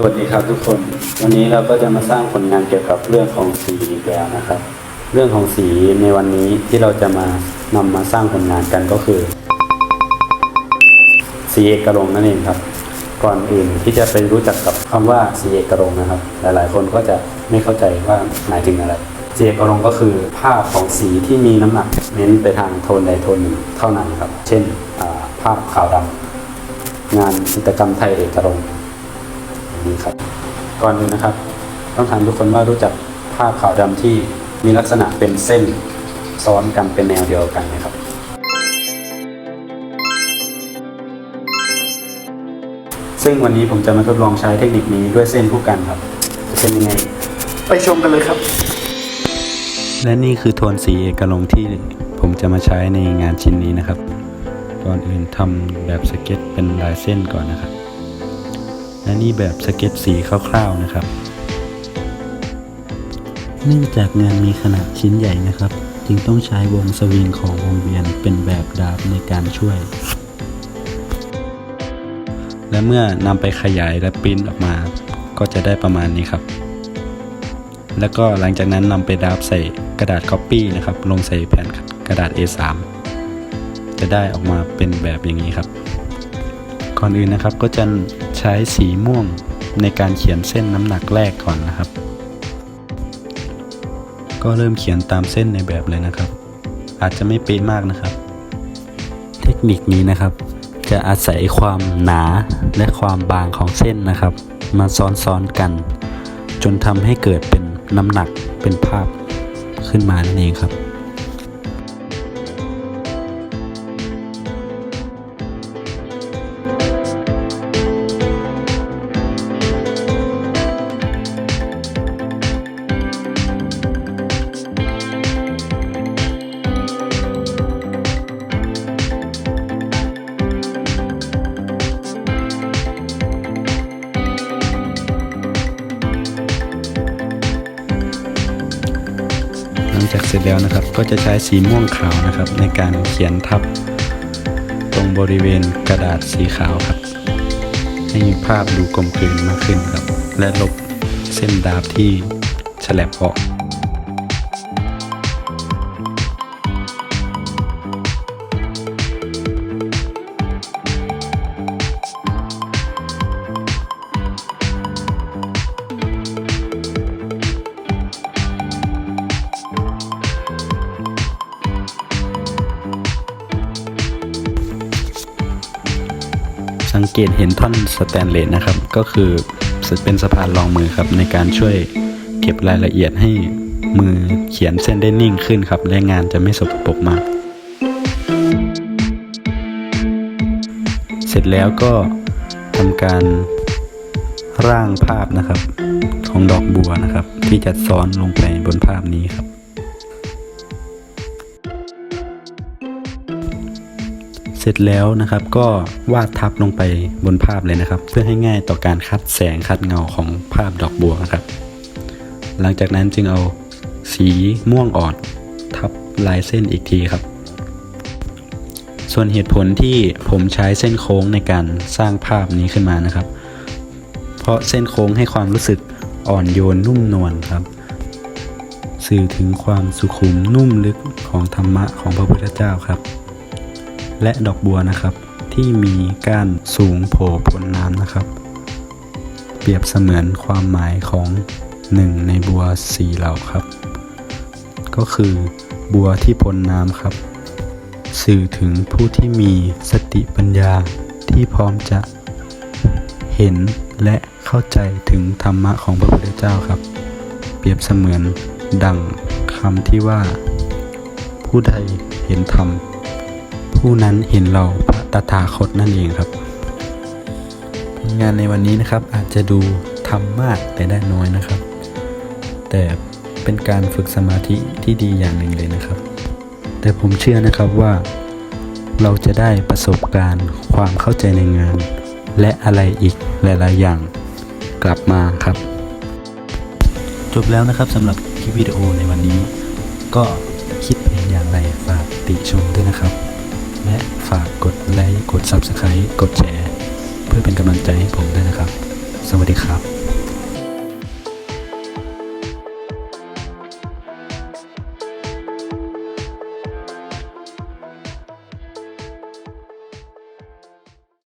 สวัสดีครับทุกคน วันนี้เราก็จะมาสร้างผลงานเกี่ยวกับเรื่องของสีอีกแล้วนะครับ เรื่องของสีในวันนี้ที่เราจะมานำมาสร้างผลงานกันก็คือ สีเอกรงนั่นเองครับ ก่อนอื่นที่จะไปรู้จักกับคำว่าสีเอกรงนะครับ หลาย ๆ คนก็จะไม่เข้าใจว่าหมายถึงอะไรสีเอกรงก็คือภาพของสีที่มีน้ำหนักเน้นไปทางโทนใดโทนหนึ่งเท่านั้นครับ เช่นภาพขาวดำงานจิตรกรรมไทยเอกรง นี้ครับ ก่อนอื่นนะครับ ต้องถามทุกคนว่ารู้จักภาพขาวดำที่มีลักษณะเป็นเส้นซ้อนกันเป็นแนวเดียวกันไหมครับ ซึ่งวันนี้ผมจะมาทดลองใช้เทคนิคนี้ด้วยเส้นผู้กันครับจะเป็นยังไง ไปชมกันเลยครับ และนี่คือโทนสีเอกลงที่ผมจะมาใช้ในงานชิ้นนี้นะครับ ก่อนอื่นทำแบบสเก็ตเป็นลายเส้นก่อนนะครับ และนี่แบบสเก็ตสีคร่าวๆนะครับ เนื่องจากงานมีขนาดชิ้นใหญ่นะครับ จึงต้องใช้วงสวิงของวงเวียนเป็นแบบดาบในการช่วย และเมื่อนำไปขยายและปริ้นออกมา ก็จะได้ประมาณนี้ครับ แล้วก็หลังจากนั้นนำไปดาบใส่กระดาษคัปปี้นะครับ ลงใส่แผ่นกระดาษ A3 จะได้ออกมาเป็นแบบอย่างนี้ครับ ก่อนอื่นนะครับก็จะ ใช้สีม่วงในการเขียนเส้นน้ำหนักแรกก่อนนะครับ ก็เริ่มเขียนตามเส้นในแบบเลยนะครับ อาจจะไม่เป๊ะมากนะครับ เทคนิคนี้นะครับ จะอาศัยความหนาและความบางของเส้นนะครับ มาซ้อนๆกัน จนทำให้เกิดเป็นน้ำหนักเป็นภาพขึ้นมานั่นเองครับ จากเสร็จแล้วนะครับ ก็จะใช้สีม่วงขาวนะครับ ในการเขียนทับ ตรงบริเวณกระดาษสีขาวครับ ให้ภาพดูกลมกลืนมากขึ้นครับ และลบเส้นดาบที่ฉลับออก สังเกตเห็นท่อนสแตนเลสนะครับ ก็คือเป็นสะพานรองมือครับ ในการช่วยเก็บรายละเอียดให้มือเขียนเส้นได้นิ่งขึ้นครับ และงานจะไม่สกปรกมาก เสร็จแล้วก็ทำการร่างภาพนะครับ ของดอกบัวนะครับ ที่จะซ้อนลงไปบนภาพนี้ครับ ร็จแล้วนะครับ ก็วาดทับลงไปบนภาพเลยนะครับ เพื่อให้ง่ายต่อการคัดแสงคัดเงาของภาพดอกบัวนะครับ หลังจากนั้นจึงเอาสีม่วงอ่อนทับลายเส้นอีกทีครับ ส่วนเหตุผลที่ผมใช้เส้นโค้งในการสร้างภาพนี้ขึ้นมานะครับ เพราะเส้นโค้งให้ความรู้สึกอ่อนโยนนุ่มนวลครับ สื่อถึงความสุขุมนุ่มลึกของธรรมะของพระพุทธเจ้าครับ และดอกบัวนะครับ ที่มีก้านสูงโผล่พ้นน้ำนะครับ เปรียบเสมือนความหมายของหนึ่งในบัวสี่เหล่าครับ ก็คือบัวที่พ้นน้ำครับ สื่อถึงผู้ที่มีสติปัญญาที่พร้อมจะเห็นและเข้าใจถึงธรรมะของพระพุทธเจ้าครับ เปรียบเสมือนดังคำที่ว่า ผู้ใดเห็นธรรม ผู้นั้นเห็นเราพระตถาคตนั่นเองครับ งานในวันนี้นะครับอาจจะดูทำมากแต่ได้น้อยนะครับ แต่เป็นการฝึกสมาธิที่ดีอย่างหนึ่งเลยนะครับ แต่ผมเชื่อนะครับว่า เราจะได้ประสบการณ์ความเข้าใจในงาน และอะไรอีกหลาย ๆ อย่างกลับมาครับ จบแล้วนะครับสำหรับคลิปวิดีโอในวันนี้ ก็คิดเห็นอย่างไรฝากติชม ไลค์ กด Subscribe กดแชร์ เพื่อเป็นกำลังใจให้ผมด้วยนะครับสสวัสดีครับ